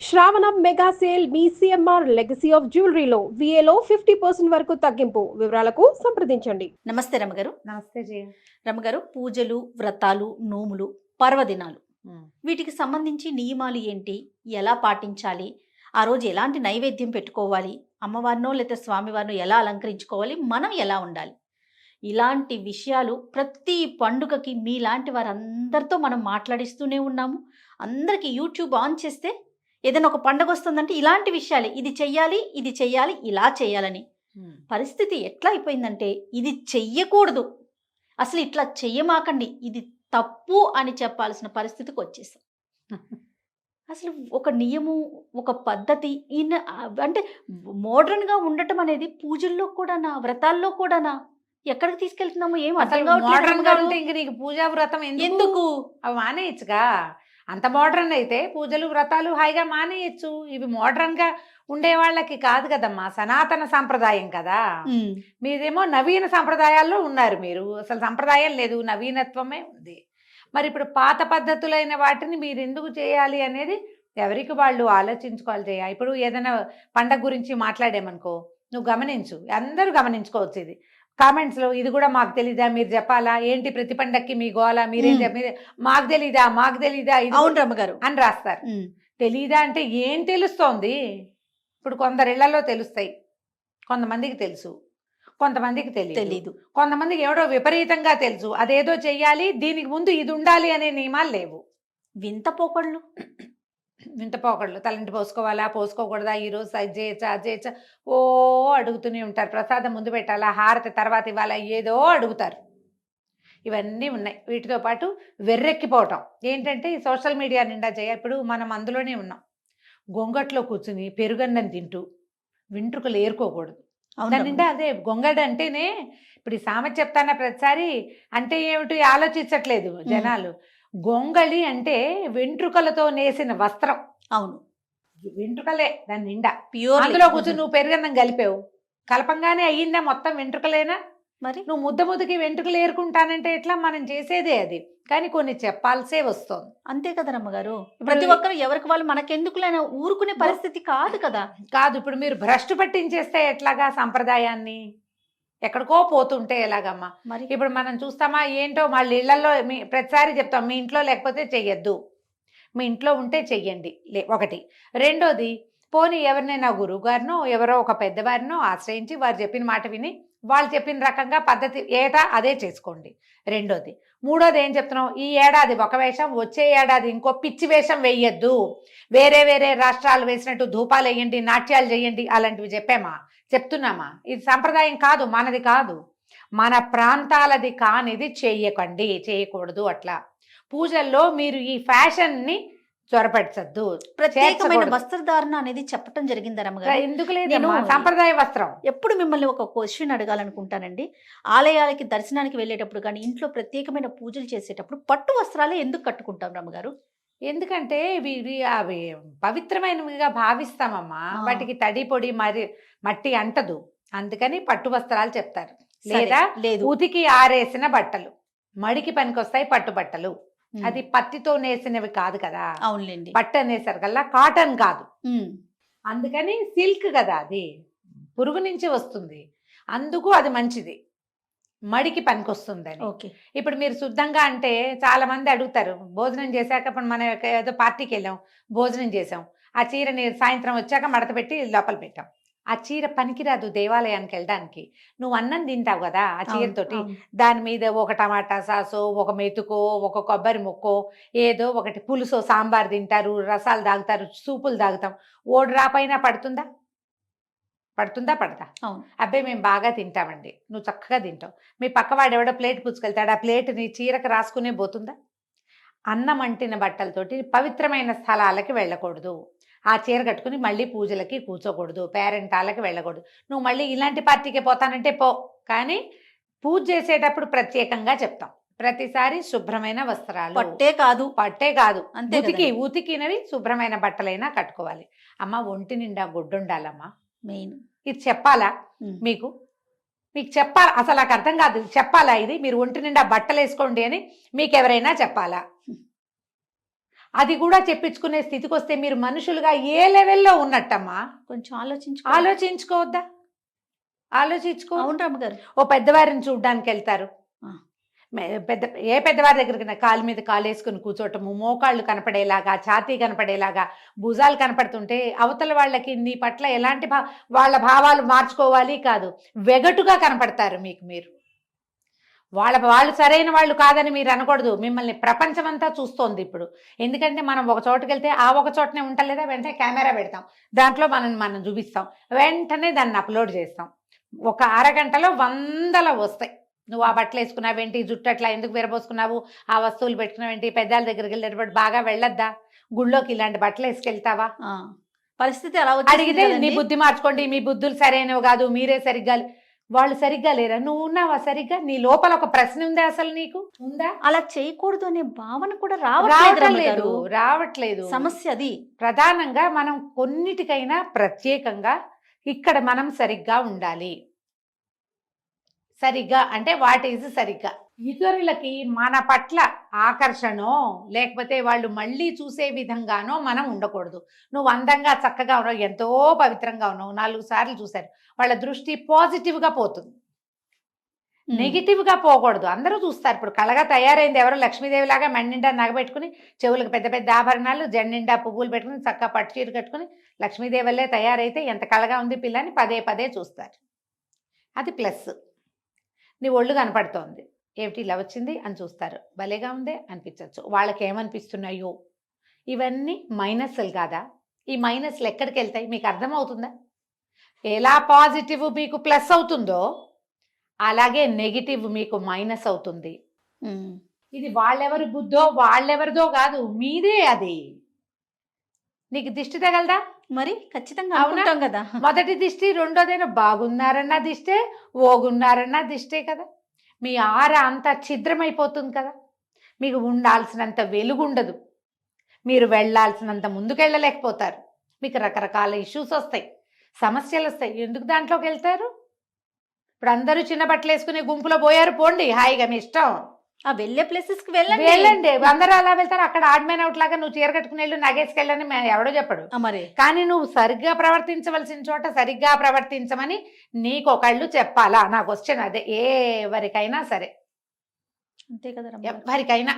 శ్రావణ mega sale మీ CMR legacy of జ్యువెలరీలో విఏలో ఫిఫ్టీ పర్సెంట్ వరకు తగ్గింపు. వివరాలకు సంప్రదించండి. నమస్తే రమగారు. నమస్తే జయ. రమగారు పూజలు వ్రతాలు నోములు పర్వదినాలు. వీటికి సంబంధించి నియమాలు ఏంటి? ఎలా పాటించాలి? ఆ రోజు ఎలాంటి నైవేద్యం పెట్టుకోవాలి? అమ్మవారినో లేదా స్వామివారినో ఎలా అలంకరించుకోవాలి? మనం ఎలా ఉండాలి? ఇలాంటి విషయాలు ప్రతి పండుగకి మీలాంటి వారందరితో మనం మాట్లాడిస్తూనే ఉన్నాము. అందరికీ యూట్యూబ్ ఆన్ చేస్తే ఏదైనా ఒక పండుగ వస్తుందంటే ఇలాంటి విషయాలే. ఇది చెయ్యాలి ఇది చెయ్యాలి ఇలా చేయాలని పరిస్థితి ఎట్లా అయిపోయిందంటే ఇది చెయ్యకూడదు. అసలు ఇట్లా చెయ్యమాకండి. ఇది తప్పు అని చెప్పాల్సిన పరిస్థితికి వచ్చేసాం. అసలు ఒక నియము ఒక పద్ధతి ఈయన అంటే మోడర్న్గా ఉండటం అనేది పూజల్లో కూడానా వ్రతాల్లో కూడానా? ఎక్కడికి తీసుకెళ్తున్నామో ఏం అర్థం అసలు కావట్లేదు ఇంక నీకు పూజా వ్రతం ఎందుకు? ఎందుకు? అవి మానేయచ్చుగా. అంత మోడర్న్ అయితే పూజలు వ్రతాలు హాయిగా మానేయచ్చు. ఇవి మోడర్న్గా ఉండే వాళ్ళకి కాదు కదమ్మా సనాతన సంప్రదాయం కదా. మీరేమో నవీన సంప్రదాయాల్లో ఉన్నారు మీరు. అసలు సంప్రదాయం లేదు నవీనత్వమే ఉంది. మరి ఇప్పుడు పాత పద్ధతులైన వాటిని మీరు ఎందుకు చేయాలి అనేది ఎవరికి వాళ్ళు ఆలోచించుకోవాలి చేయ ఇప్పుడు ఏదైనా పండగ గురించి మాట్లాడామనుకో నువ్వు గమనించు. అందరూ గమనించుకోవచ్చు ఇది. కామెంట్స్లో ఇది కూడా మాకు తెలీదా మీరు చెప్పాలా? ఏంటి ప్రతి పండక్కి మీ గోల? మీరేం మ్మ్. చెప్- మీరే మాకు తెలీదా? మాకు తెలీదా? ఇది అవును రమ్మగారు. అని రాస్తారు. తెలీదా అంటే ఏం తెలుస్తోంది? ఇప్పుడు కొందరిళ్ళలో తెలుస్తాయి. కొంతమందికి తెలుసు. కొంతమందికి తెలియదు తెలీదు. కొంతమందికి ఎవడో విపరీతంగా తెలుసు. అదేదో చెయ్యాలి దీనికి ముందు ఇది ఉండాలి అనే నియమాలు లేవు. వింత పోకళ్ళు వింత పోకళ్ళు తలంటి పోసుకోవాలా? పోసుకోకూడదా? ఈ రోజు అది చేయచ్చా అది చేయచ్చా ఓ అడుగుతూనే ఉంటారు. ప్రసాదం ముందు పెట్టాలా? హారతి తర్వాత ఇవ్వాలా? ఏదో అడుగుతారు. ఇవన్నీ ఉన్నాయి. వీటితో పాటు వెర్రెక్కిపోవటం. ఏంటంటే ఈ సోషల్ మీడియా నిండా చేయ ఇప్పుడు మనం అందులోనే ఉన్నాం. గొంగట్లో కూర్చుని పెరుగన్నం తింటూ వెంట్రుకలు ఏరుకోకూడదు. అవును దాని నిండా. అదే గొంగడ అంటేనే ఇప్పుడు ఈ సామెత చెప్తాన ప్రతిసారి? అంటే ఏమిటి? ఆలోచించట్లేదు జనాలు. గొంగళి అంటే వెంట్రుకలతో నేసిన వస్త్రం. అవును. వెంట్రుకలే దాని నిండా. ప్యూర్ అందులో కూర్చుని నువ్వు పెరుగన్నం కలిపావు. కలపంగానే అయ్యిందా మొత్తం వెంట్రుకలేనా? మరి? నువ్వు ముద్ద ముద్దకి వెంట్రుకలు ఏరుకుంటానంటే ఎట్లా? మనం చేసేదే అది. కానీ కొన్ని చెప్పాల్సే వస్తుంది. అంతే కదా రమ్మగారు. ప్రతి ఒక్కరు ఎవరికి వాళ్ళు మనకెందుకులైనా ఊరుకునే పరిస్థితి కాదు కదా. కాదు ఇప్పుడు మీరు భ్రష్టు పట్టించేస్తే ఎట్లాగా సంప్రదాయాన్ని? ఎక్కడికో పోతుంటే ఎలాగమ్మా? మరి? ఇప్పుడు మనం చూస్తామా ఏంటో వాళ్ళ ఇళ్ళలో మీ ప్రతిసారి చెప్తాం మీ ఇంట్లో లేకపోతే చెయ్యొద్దు. మీ ఇంట్లో ఉంటే చెయ్యండి లే ఒకటి. రెండోది పోనీ ఎవరినైనా గురువు గారినో ఎవరో ఒక పెద్దవారినో ఆశ్రయించి వారు చెప్పిన మాట విని వాళ్ళు చెప్పిన రకంగా పద్ధతి ఏటా అదే చేసుకోండి. రెండోది మూడోది ఏం చెప్తున్నాం ఈ ఏడాది ఒక వేషం వచ్చే ఏడాది ఇంకో పిచ్చి వేషం వేయొద్దు. వేరే వేరే రాష్ట్రాలు వేసినట్టు ధూపాలు వేయండి నాట్యాలు చేయండి అలాంటివి చెప్పామా? చెప్తున్నామా? ఇది సంప్రదాయం కాదు మనది కాదు. మన ప్రాంతాలది కానిది చేయకండి చేయకూడదు అట్లా. పూజల్లో మీరు ఈ ఫ్యాషన్ని చొరపెట్టద్దు ప్రత్యేకమైన. వస్త్రధారణ అనేది చెప్పటం జరిగింది ఎందుకు నేను- సంప్రదాయ వస్త్రం. ఎప్పుడు మిమ్మల్ని ఒక క్వశ్చన్ అడగాలనుకుంటానండి. ఆలయాలకి దర్శనానికి వెళ్ళేటప్పుడు కానీ ఇంట్లో ప్రత్యేకమైన పూజలు చేసేటప్పుడు పట్టు వస్త్రాలే ఎందుకు కట్టుకుంటాం రమ్మగారు ఎందుకంటే ఇవి ఇవి అవి పవిత్రమైనవిగా భావిస్తామమ్మా. వాటికి తడి పొడి మరి మట్టి అంటదు. అందుకని పట్టు వస్త్రాలు చెప్తారు. లేదా ఉతికి ఆరేసిన బట్టలు మడికి పనికొస్తాయి పట్టు బట్టలు. అది పత్తితో నేసినవి కాదు కదా. అవునులేండి. పట్టు అనేసరి కల్లా కాటన్ కాదు. అందుకని సిల్క్ కదా అది. పురుగు నుంచి వస్తుంది. అందుకు అది మంచిది. మడికి పనికొస్తుందని. ఓకే. ఇప్పుడు మీరు శుద్ధంగా అంటే చాలా మంది అడుగుతారు భోజనం చేశాక ఇప్పుడు మనం ఏదో పార్టీకి వెళ్ళాం భోజనం చేసాం ఆ చీరని సాయంత్రం వచ్చాక మడత పెట్టి లోపల పెట్టాం. ఆ చీర పనికిరాదు దేవాలయానికి వెళ్ళడానికి. నువ్వు అన్నం తింటావు కదా ఆ చీరతోటి దాని మీద ఒక టమాటా సాసో ఒక మెతుకో ఒక కొబ్బరి ముక్కో ఏదో ఒకటి పులుసో సాంబార్ తింటారు రసాలు తాగుతారు సూపులు తాగుతాం ఓడి రాపైనా పడుతుందా? పడుతుందా? పడతా అవును. అబ్బాయి మేము బాగా తింటామండి. నువ్వు చక్కగా తింటావు. మీ పక్కవాడు ఎవడో ప్లేట్ పుచ్చుకెళ్తాడు. ఆ ప్లేట్ నీ చీరకు రాసుకునే పోతుందా? అన్నం అంటిన బట్టలతోటి పవిత్రమైన స్థలాలకి వెళ్ళకూడదు. ఆ చీర కట్టుకుని మళ్ళీ పూజలకి కూర్చోకూడదు. పేరెంటాలకి వెళ్ళకూడదు. నువ్వు మళ్ళీ ఇలాంటి పార్టీకి పోతానంటే పో. కానీ పూజ చేసేటప్పుడు ప్రత్యేకంగా చెప్తాం. ప్రతిసారి శుభ్రమైన వస్త్రాలు. పట్టే కాదు. పట్టే కాదు. అంతే ఉతికి. ఉతికినవి శుభ్రమైన బట్టలైనా కట్టుకోవాలి. అమ్మ ఒంటి నిండా గుడ్డుండాలమ్మా. మెయిన్. ఇది చెప్పాలా? మీకు? మీకు చెప్పాలా? అసలు నాకు అర్థం కాదు. చెప్పాలా ఇది? మీరు ఒంటి నిండా బట్టలు వేసుకోండి అని మీకు ఎవరైనా చెప్పాలా? అది కూడా చెప్పించుకునే స్థితికి వస్తే మీరు మనుషులుగా ఏ లెవెల్లో ఉన్నట్టమ్మా? కొంచెం ఆలోచించు ఆలోచించుకోవద్దా? ఆలోచించుకో. అవును రమ్మగారు ఓ పెద్దవారిని చూడ్డానికి వెళ్తారు పెద్ద ఏ పెద్దవారి దగ్గరికి కాలు మీద కాలు వేసుకుని కూర్చోటము మోకాళ్ళు కనపడేలాగా ఛాతీ కనపడేలాగా భుజాలు కనపడుతుంటే అవతల వాళ్ళకి నీ పట్ల ఎలాంటి భా వాళ్ళ భావాలు మార్చుకోవాలి కాదు వెగటుగా కనపడతారు మీకు మీరు. వాళ్ళ వాళ్ళు సరైన వాళ్ళు కాదని మీరు అనకూడదు. మిమ్మల్ని ప్రపంచమంతా చూస్తోంది ఇప్పుడు. ఎందుకంటే మనం ఒక చోటుకి వెళ్తే ఆ ఒక చోటనే ఉంటలేదా? వెంటనే కెమెరా పెడతాం. దాంట్లో మనం మనం చూపిస్తాం. వెంటనే దాన్ని అప్లోడ్ చేస్తాం. ఒక అరగంటలో వందల వస్తాయి. నువ్వు ఆ బట్టలు వేసుకున్నావేంటి? జుట్టు అట్లా ఎందుకు విరబోసుకున్నావు? ఆ వస్తువులు పెట్టుకున్నావేంటి? పెద్దాల దగ్గరికి వెళ్ళేటప్పుడు బాగా వెళ్ళొద్దా? గుళ్ళోకి ఇలాంటి బట్టలు వేసుకెళ్తావా? పరిస్థితి అలా వచ్చింది అడిగితే నీ. బుద్ధి మార్చుకోండి మీ బుద్ధులు సరైనవి కాదు మీరే సరిగ్గా లే-" వాళ్ళు సరిగ్గా లేరా? నువ్వు ఉన్నావా సరిగ్గా? నీ లోపల ఒక ప్రశ్న ఉందా అసలు నీకు? ఉందా? అలా చేయకూడదు అనే భావన కూడా రావట్లేదు. రావట్లేదు. సమస్య అది. ప్రధానంగా మనం కొన్నిటికైనా ప్రత్యేకంగా ఇక్కడ మనం సరిగ్గా ఉండాలి. సరిగ్గా అంటే వాట్ ఈజ్ సరిగ్గా? ఇతరులకి మన పట్ల ఆకర్షణో లేకపోతే వాళ్ళు మళ్ళీ చూసే విధంగానో మనం ఉండకూడదు. నువ్వు అందంగా చక్కగా ఉన్నావు ఎంతో పవిత్రంగా ఉన్నావు నాలుగు సార్లు చూశారు. వాళ్ళ దృష్టి పాజిటివ్గా పోతుంది. ఉమ్. నెగిటివ్గా పోకూడదు. అందరూ చూస్తారు. ఇప్పుడు కళగా తయారైంది ఎవరో లక్ష్మీదేవి లాగా మెండిండా నగబెట్టుకుని చెవులకు పెద్ద పెద్ద ఆభరణాలు జెండిండా పువ్వులు పెట్టుకుని చక్కగా పట్టు చీర కట్టుకుని లక్ష్మీదేవి తయారైతే ఎంత కళగా ఉంది పిల్లని పదే పదే చూస్తారు. అది ప్లస్. నీ ఒళ్ళు కనపడుతోంది. ఏమిటి ఇలా వచ్చింది అని చూస్తారు. భలేగా ఉందే అనిపించవచ్చు వాళ్ళకి ఏమనిపిస్తున్నాయో ఇవన్నీ మైనస్లు కాదా? ఈ మైనస్లు ఎక్కడికి వెళ్తాయి మీకు అర్థమవుతుందా? ఎలా పాజిటివ్ మీకు ప్లస్ అవుతుందో అలాగే నెగిటివ్ మీకు మైనస్ అవుతుంది. ఇది వాళ్ళెవరి బుద్ధో వాళ్ళెవరిదో కాదు. మీదే అది. నీకు దిష్టి తగలదా? మరి ఖచ్చితంగా? అనుకుంటాం కదా. మొదటి దిష్టి రెండోదైనా బాగున్నారన్న దిష్టే ఓగున్నారన్న దిష్టే కదా. మీ ఆర అంతా ఛిద్రమైపోతుంది కదా. మీకు ఉండాల్సినంత వెలుగు ఉండదు మీరు వెళ్ళాల్సినంత ముందుకెళ్ళలేకపోతారు. మీకు రకరకాల ఇష్యూస్ వస్తాయి సమస్యలు వస్తాయి. ఎందుకు దాంట్లోకి వెళ్తారు? ఇప్పుడు అందరూ చిన్న బట్టలు వేసుకునే గుంపులో పోయారు పోండి. హాయిగా మీ ఇష్టం. ఆ వెళ్ళే ప్లేసెస్కి వెళ్ళండి. వెళ్ళండి. అందరూ అలా వెళ్తారు. అక్కడ ఆడ్మెన్ అవుట్ లాగా నువ్వు చీర కట్టుకుని వెళ్ళు నగేసుకెళ్ళని ఎవడో చెప్పడు. మరి. కానీ నువ్వు సరిగ్గా ప్రవర్తించవలసిన చోట సరిగ్గా ప్రవర్తించమని నీకు ఒకళ్ళు చెప్పాలా? నా క్వశ్చన్ అదే. ఎవరికైనా సరే. అంతే కదా. ఎవరికైనా.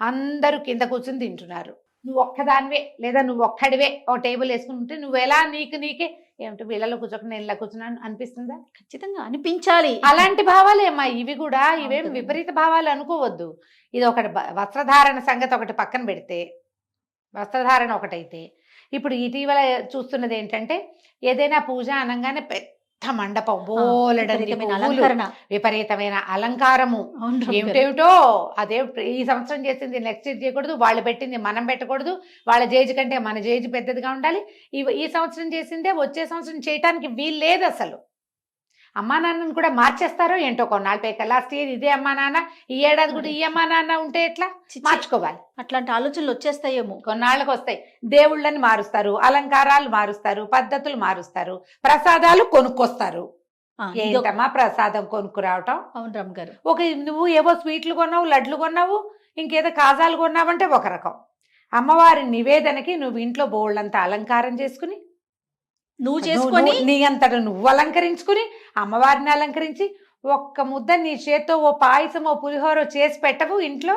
అందరూ కింద కూర్చుని తింటున్నారు. నువ్వు ఒక్కదానివే లేదా నువ్వు ఒక్కడివే ఓ టేబుల్ వేసుకుని ఉంటే నువ్వు ఎలా నీకు నీకే ఏమిటి వీళ్ళలో కూర్చోకుండా నేను ఇలా కూర్చున్నాను అనిపిస్తుందా? ఖచ్చితంగా అనిపించాలి. అలాంటి భావాలేమ్మా ఇవి కూడా ఇవేం. విపరీత భావాలు అనుకోవద్దు. ఇది ఒకటి వస్త్రధారణ సంగతి ఒకటి పక్కన పెడితే వస్త్రధారణ ఒకటైతే ఇప్పుడు ఇటీవల చూస్తున్నది ఏంటంటే ఏదైనా పూజ అనగానే పెద్ద మండపం బోలెడన్ని విపరీతమైన పువ్వులు, అలంకరణ. విపరీతమైన అలంకారము. ఏమిటేమిటో అదే ఈ సంవత్సరం చేసింది నెక్స్ట్ ఇయర్ చేయకూడదు వాళ్ళు పెట్టింది మనం పెట్టకూడదు వాళ్ళ జేజ్ కంటే మన జేజ్ పెద్దదిగా ఉండాలి. ఈ ఈ సంవత్సరం చేసిందే వచ్చే సంవత్సరం చేయటానికి వీలు లేదు అసలు. అమ్మా నాన్నని కూడా మార్చేస్తారో ఏంటో కొన్నాళ్ళు పైకి. లాస్ట్ ఇయర్ ఇదే అమ్మా నాన్న ఈ ఏడాది కూడా ఈ అమ్మా నాన్న ఉంటే ఎట్లా. మార్చుకోవాలి. అట్లాంటి ఆలోచనలు వచ్చేస్తాయేమో. కొన్నాళ్ళకి వస్తాయి. దేవుళ్ళని మారుస్తారు అలంకారాలు మారుస్తారు పద్ధతులు మారుస్తారు ప్రసాదాలు కొనుక్కొస్తారు. ఏంటమ్మా ప్రసాదం కొనుక్కురావటం? అవును రమ్ గారు. ఒక నువ్వు ఏవో స్వీట్లు కొన్నావు లడ్లు కొన్నావు ఇంకేదో కాజాలు కొన్నావంటే ఒక రకం. అమ్మవారి నివేదనకి నువ్వు ఇంట్లో బోళ్ళంత అలంకారం చేసుకుని నువ్వు చేసుకొని నీ అంతట నువ్వు అలంకరించుకుని అమ్మవారిని అలంకరించి ఒక్క ముద్ద నీ చేత్తో ఓ పాయసం ఓ పులిహోర చేసి పెట్టవు ఇంట్లో.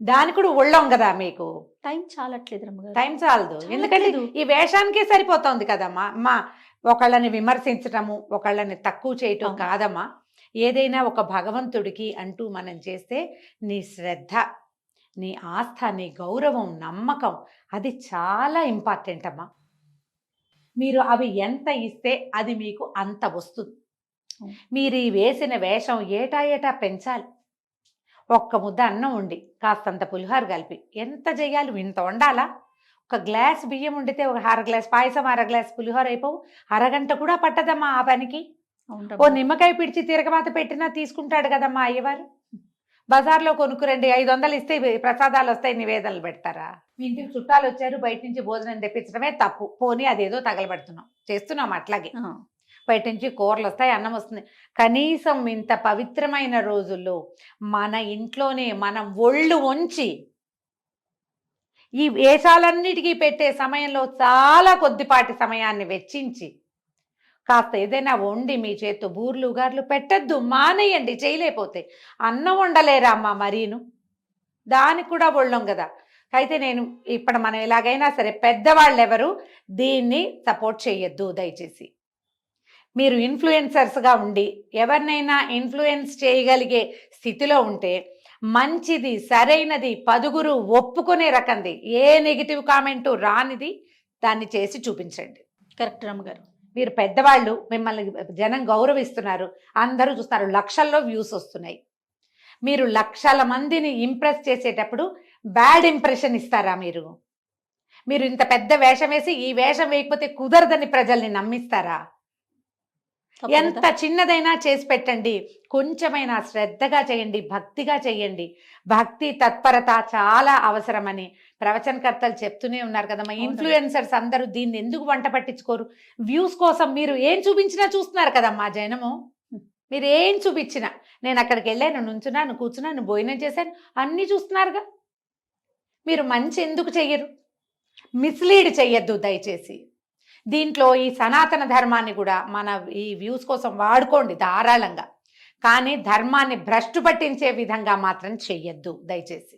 దాని కూడా ఒళ్ళం కదా మీకు. టైం చాలట్లేదు టైం చాలదు. ఎందుకంటే ఈ వేషానికే సరిపోతుంది కదమ్మా. అమ్మా ఒకళ్ళని విమర్శించటము ఒకళ్ళని తక్కువ చేయటం. కాదమ్మా. ఏదైనా ఒక భగవంతుడికి అంటూ మనం చేస్తే నీ శ్రద్ధ నీ ఆస్థ నీ గౌరవం నమ్మకం అది చాలా ఇంపార్టెంట్ అమ్మా మీరు అవి ఎంత ఇస్తే అది మీకు అంత వస్తుంది. మీరు ఈ వేసిన వేషం ఏటా ఏటా పెంచాలి. ఒక్క ముద్ద అన్నం ఉండి కాస్తంత పులిహోర కలిపి. ఎంత చేయాలి? ఇంత వండాలా? ఒక గ్లాస్ బియ్యం వండితే ఒక అర గ్లాస్ పాయసం అర గ్లాస్ పులిహోర అయిపోవు. అరగంట కూడా పట్టదమ్మా ఆ పనికి. ఓ. నిమ్మకాయ పిడిచి తిరగమాత పెట్టినా తీసుకుంటాడు కదమ్మా అయ్యవారు. బజార్లో కొనుక్కురండి ఐదు వందలు ఇస్తే ప్రసాదాలు వస్తాయి నివేదనలు పెడతారా? మీ ఇంటికి చుట్టాలు వచ్చారు బయట నుంచి భోజనం తెప్పించడమే తప్పు. పోనీ అదేదో తగలబెడుతున్నాం. చేస్తున్నాం అట్లాగే. బయట నుంచి కూరలు వస్తాయి అన్నం వస్తుంది. కనీసం ఇంత పవిత్రమైన రోజుల్లో మన ఇంట్లోనే మనం ఒళ్ళు వంచి ఈ వేషాలన్నిటికీ పెట్టే సమయంలో చాలా కొద్దిపాటి సమయాన్ని వెచ్చించి కాస్త ఏదైనా వండి మీ చేత్తో బూర్లు గార్లు పెట్టద్దు మానేయండి చేయలేకపోతే. అన్నం వండలేరా అమ్మ మరీను? దానికి కూడా వాళ్ళం కదా. అయితే నేను ఇప్పుడు మనం ఎలాగైనా సరే పెద్దవాళ్ళు ఎవరు దీన్ని సపోర్ట్ చేయొద్దు దయచేసి. మీరు ఇన్ఫ్లుయెన్సర్స్గా ఉండి ఎవరినైనా ఇన్ఫ్లుయెన్స్ చేయగలిగే స్థితిలో ఉంటే మంచిది సరైనది పదుగురు ఒప్పుకునే రకంది. ఏ నెగిటివ్ కామెంటు రానిది దాన్ని చేసి చూపించండి. కరెక్ట్ రమ్మగారు. మీరు పెద్దవాళ్ళు మిమ్మల్ని జనం గౌరవిస్తున్నారు అందరూ చూస్తున్నారు లక్షల్లో వ్యూస్ వస్తున్నాయి. మీరు లక్షల మందిని ఇంప్రెస్ చేసేటప్పుడు బ్యాడ్ ఇంప్రెషన్ ఇస్తారా మీరు? మీరు ఇంత పెద్ద వేషం వేసి ఈ వేషం వేయకపోతే కుదరదని ప్రజల్ని నమ్మిస్తారా? ఎంత? చిన్నదైనా చేసి పెట్టండి కొంచెమైనా శ్రద్ధగా చేయండి భక్తిగా చేయండి. భక్తి తత్పరత చాలా అవసరమని ప్రవచనకర్తలు చెప్తూనే ఉన్నారు కదమ్మా. ఇన్ఫ్లుయెన్సర్స్ అందరూ దీన్ని ఎందుకు వంట పట్టించుకోరు? వ్యూస్ కోసం మీరు ఏం చూపించినా చూస్తున్నారు కదమ్మా జనము. మీరు ఏం చూపించినా. నేను అక్కడికి వెళ్ళాను నుంచున్నాను కూర్చున్నాను భోజనం చేశాను అన్నీ చూస్తున్నారుగా. మీరు మంచి ఎందుకు చెయ్యరు? మిస్లీడ్ చెయ్యొద్దు దయచేసి. దీంట్లో ఈ సనాతన ధర్మాన్ని కూడా మన ఈ వ్యూస్ కోసం వాడుకోండి ధారాళంగా. కానీ ధర్మాన్ని భ్రష్టు పట్టించే విధంగా మాత్రం చెయ్యొద్దు దయచేసి.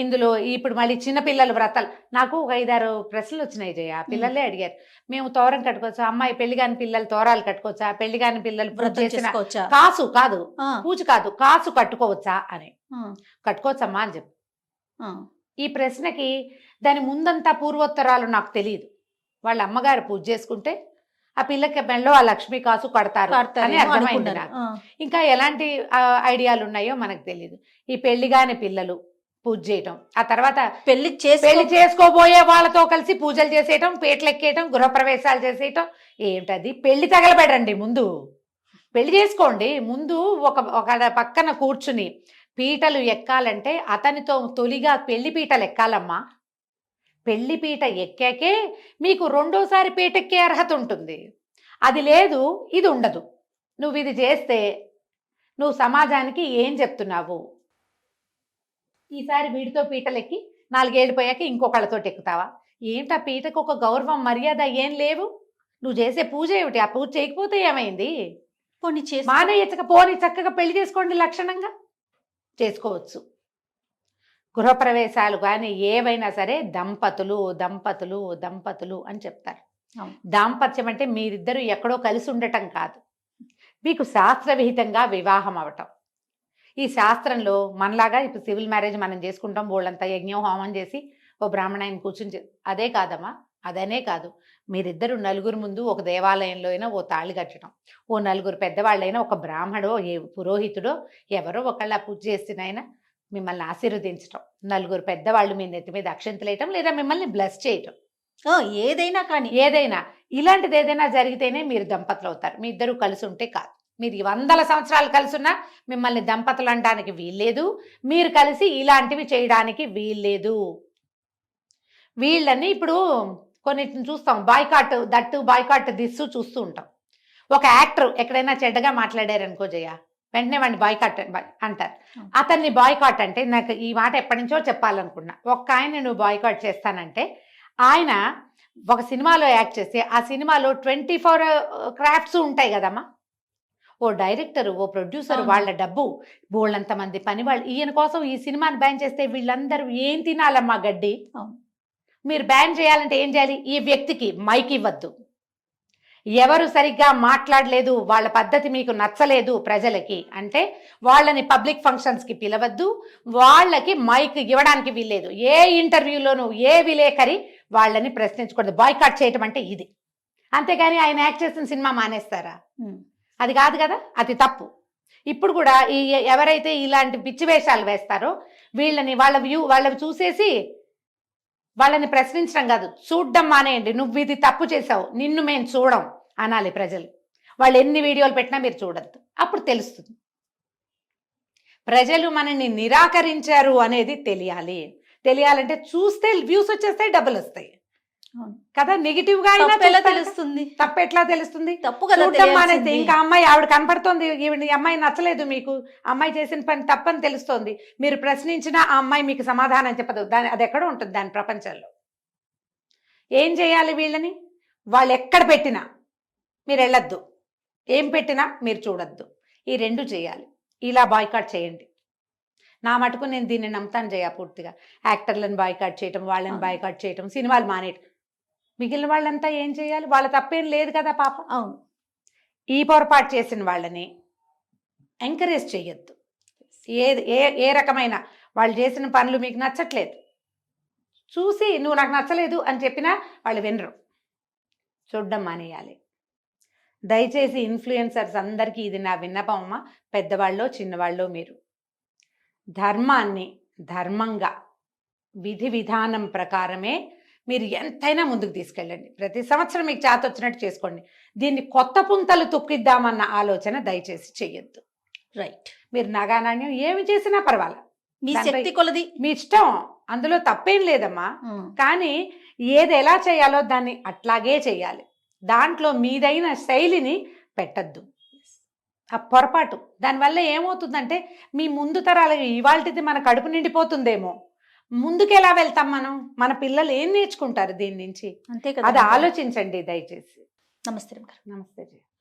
ఇందులో ఇప్పుడు మళ్ళీ చిన్నపిల్లల వ్రతాలు. నాకు ఒక ఐదారు ప్రశ్నలు వచ్చినాయి జయ. పిల్లలే అడిగారు. మేము తోరం కట్టుకోవచ్చా? అమ్మాయి పెళ్ళి కాని పిల్లలు తోరాలు కట్టుకోవచ్చా? పెళ్ళి కాని పిల్లలు చేసిన కాసు కాదు పూజ కాదు కాసు కట్టుకోవచ్చా అని. కట్టుకోవచ్చమ్మా అని చెప్పు. ఈ ప్రశ్నకి దాని ముందంతా పూర్వోత్తరాలు నాకు తెలియదు. వాళ్ళ అమ్మగారు పూజ చేసుకుంటే ఆ పిల్లకి మెళ్ళో ఆ లక్ష్మీ కాసు కడతారు అని అర్థమైంది. నాకు. ఇంకా ఎలాంటి ఐడియాలు ఉన్నాయో మనకు తెలియదు ఈ పెళ్ళిగాని పిల్లలు పూజ చేయటం. ఆ తర్వాత పెళ్ళి చేసి పెళ్ళి చేసుకోబోయే వాళ్ళతో కలిసి పూజలు చేసేయటం పేటలు ఎక్కేయటం గృహప్రవేశాలు చేసేయటం. ఏంటది? పెళ్ళి తగలబెడండి ముందు. పెళ్ళి చేసుకోండి. ముందు ఒక ఒక పక్కన కూర్చుని పీటలు ఎక్కాలంటే అతనితో తొలిగా పెళ్ళి పీటలు ఎక్కాలమ్మా. పెళ్ళి పీట ఎక్కాకే మీకు రెండోసారి పీట ఎక్కే అర్హత ఉంటుంది. అది లేదు ఇది ఉండదు. నువ్వు ఇది చేస్తే నువ్వు సమాజానికి ఏం చెప్తున్నావు? ఈసారి వీడితో పీటలు ఎక్కి నాలుగేళ్ళు పోయాక ఇంకొకళ్ళతో ఎక్కుతావా? ఏంటి ఆ పీటకు ఒక గౌరవం మర్యాద ఏం లేవు? నువ్వు చేసే పూజ ఏమిటి? ఆ పూజ చేయకపోతే ఏమైంది? పోనీ చేసి మానేయచ్చక పోని చక్కగా పెళ్ళి చేసుకోండి లక్షణంగా? చేసుకోవచ్చు. గృహప్రవేశాలు కానీ ఏవైనా సరే దంపతులు దంపతులు దంపతులు అని చెప్తారు. దాంపత్యం అంటే మీరిద్దరూ ఎక్కడో కలిసి ఉండటం కాదు. మీకు శాస్త్రవిహితంగా వివాహం అవటం. ఈ శాస్త్రంలో మనలాగా ఇప్పుడు సివిల్ మ్యారేజ్ మనం చేసుకుంటాం వాళ్ళంతా యజ్ఞం హోమం చేసి ఓ బ్రాహ్మణాయన కూర్చుని చే- అదే కాదమ్మా అదనే కాదు. మీరిద్దరు నలుగురు ముందు ఒక దేవాలయంలో అయినా ఓ తాళి కట్టడం. ఓ నలుగురు పెద్దవాళ్ళైనా ఒక బ్రాహ్మడో ఏ పురోహితుడో ఎవరో ఒకళ్ళ పూజ చేసినైనా మిమ్మల్ని ఆశీర్వదించటం. నలుగురు పెద్దవాళ్ళు మీ నెత్తి మీద అక్షంతలేయటం లేదా మిమ్మల్ని బ్లెస్ చేయటం. ఏదైనా కానీ. ఏదైనా ఇలాంటిది ఏదైనా జరిగితేనే మీరు దంపతులు అవుతారు మీ ఇద్దరు కలిసి ఉంటే కాదు. మీరు వందల సంవత్సరాలు కలిసి ఉన్నా మిమ్మల్ని దంపతులు అనడానికి వీల్లేదు. మీరు కలిసి ఇలాంటివి చేయడానికి వీల్లేదు. వీళ్ళని ఇప్పుడు కొన్నిటిని చూస్తాం. బాయ్కాట్ దట్టు బాయ్కాట్ దిస్సు చూస్తూ ఉంటాం. ఒక యాక్టర్ ఎక్కడైనా చెడ్డగా మాట్లాడారు అనుకో జయ వెంటనే వాడిని బాయ్కాట్ అంటారు. అతన్ని బాయ్కాట్ అంటే నాకు ఈ మాట ఎప్పటి నుంచో చెప్పాలనుకున్నా. ఒక్క ఆయన నువ్వు బాయ్కాట్ చేస్తానంటే ఆయన ఒక సినిమాలో యాక్ట్ చేస్తే ఆ సినిమాలో ట్వంటీ ఫోర్ క్రాఫ్ట్స్ ఉంటాయి కదమ్మా. ఓ డైరెక్టర్ ఓ ప్రొడ్యూసర్. వాళ్ళ డబ్బు బోళ్ళంత మంది పని వాళ్ళు ఈయన కోసం ఈ సినిమాని బ్యాన్ చేస్తే వీళ్ళందరూ ఏం తినాలమ్మా గడ్డి. మీరు బ్యాన్ చేయాలంటే ఏం చేయాలి? ఈ వ్యక్తికి మైక్ ఇవ్వద్దు. ఎవరు సరిగ్గా మాట్లాడలేదు వాళ్ళ పద్ధతి మీకు నచ్చలేదు ప్రజలకి అంటే వాళ్ళని పబ్లిక్ ఫంక్షన్స్కి పిలవద్దు వాళ్ళకి మైక్ ఇవ్వడానికి వీల్లేదు. ఏ ఇంటర్వ్యూలోనూ ఏ విలేకరి వాళ్ళని ప్రశ్నించకూడదు. బాయ్కాట్ చేయటం అంటే ఇది. అంతేగాని ఆయన యాక్ట్ చేసిన సినిమా మానేస్తారా? అది కాదు కదా అది తప్పు. ఇప్పుడు కూడా ఈ ఎవరైతే ఇలాంటి పిచ్చి వేషాలు వేస్తారో వీళ్ళని వాళ్ళ వ్యూ వాళ్ళవి చూసేసి వాళ్ళని ప్రశ్నించడం కాదు చూడడం మానేయండి నువ్వు ఇది తప్పు చేసావు నిన్ను మేము చూడం అనాలి ప్రజలు. వాళ్ళు ఎన్ని వీడియోలు పెట్టినా మీరు చూడద్దు అప్పుడు తెలుస్తుంది. ప్రజలు మనల్ని నిరాకరించారు అనేది తెలియాలి. తెలియాలంటే చూస్తే వ్యూస్ వచ్చేస్తాయి డబ్బులు వస్తాయి. కదా నెగిటివ్గా అయినా. తెలుస్తుంది? తప్పు ఎట్లా తెలుస్తుంది? తప్పు కదా. ఇంకా అమ్మాయి ఆవిడ కనపడుతోంది ఈ అమ్మాయి నచ్చలేదు మీకు అమ్మాయి చేసిన పని తప్పని తెలుస్తోంది. మీరు ప్రశ్నించినా ఆ అమ్మాయి మీకు సమాధానం చెప్పదు. దాని అది ఎక్కడ ఉంటుంది దాని ప్రపంచంలో. ఏం చేయాలి వీళ్ళని? వాళ్ళు ఎక్కడ పెట్టినా మీరు వెళ్ళొద్దు. ఏం పెట్టినా మీరు చూడొద్దు. ఈ రెండు చేయాలి. ఇలా బాయ్కాట్ చేయండి. నా మటుకు నేను దీన్ని నమ్ముతాను జయ పూర్తిగా. యాక్టర్లను బాయ్కాట్ చేయటం వాళ్ళని. బాయ్కాట్ చేయటం సినిమాలు మానేయటం. మిగిలిన వాళ్ళంతా ఏం చేయాలి? వాళ్ళ తప్పేం లేదు కదా పాపం. అవును. ఈ పొరపాటు చేసిన వాళ్ళని ఎంకరేజ్ చేయొద్దు ఏ ఏ ఏ రకమైన వాళ్ళు చేసిన పనులు మీకు నచ్చట్లేదు. చూసి నువ్వు నాకు నచ్చలేదు అని చెప్పినా వాళ్ళు వినరు. చూడడం మానేయాలి. దయచేసి ఇన్ఫ్లుయెన్సర్స్ అందరికీ ఇది నా విన్నపం అమ్మ. పెద్దవాళ్ళు చిన్నవాళ్ళు మీరు. ధర్మాన్ని ధర్మంగా విధి విధానం ప్రకారమే మీరు ఎంతైనా ముందుకు తీసుకెళ్ళండి. ప్రతి సంవత్సరం మీకు చేత వచ్చినట్టు చేసుకోండి. దీన్ని కొత్త పుంతలు తొక్కిద్దామన్న ఆలోచన దయచేసి చెయ్యొద్దు. రైట్ మీరు నగానాణ్యం ఏమి చేసినా పర్వాలేదు మీ శక్తి కొలది. మీ ఇష్టం. అందులో తప్పేం లేదమ్మా. ఉమ్. కానీ ఏది ఎలా చేయాలో దాన్ని అట్లాగే చేయాలి. దాంట్లో మీదైన శైలిని పెట్టద్దు. ఆ పొరపాటు. దానివల్ల ఏమవుతుందంటే మీ ముందు తరాలకి ఇవాళది మన కడుపు నిండిపోతుందేమో. ముందుకు ఎలా వెళ్తాం మనం? మన పిల్లలు ఏం నేర్చుకుంటారు దీని నుంచి? అంతే అది కదా ఆలోచించండి దయచేసి. నమస్తే. నమస్తే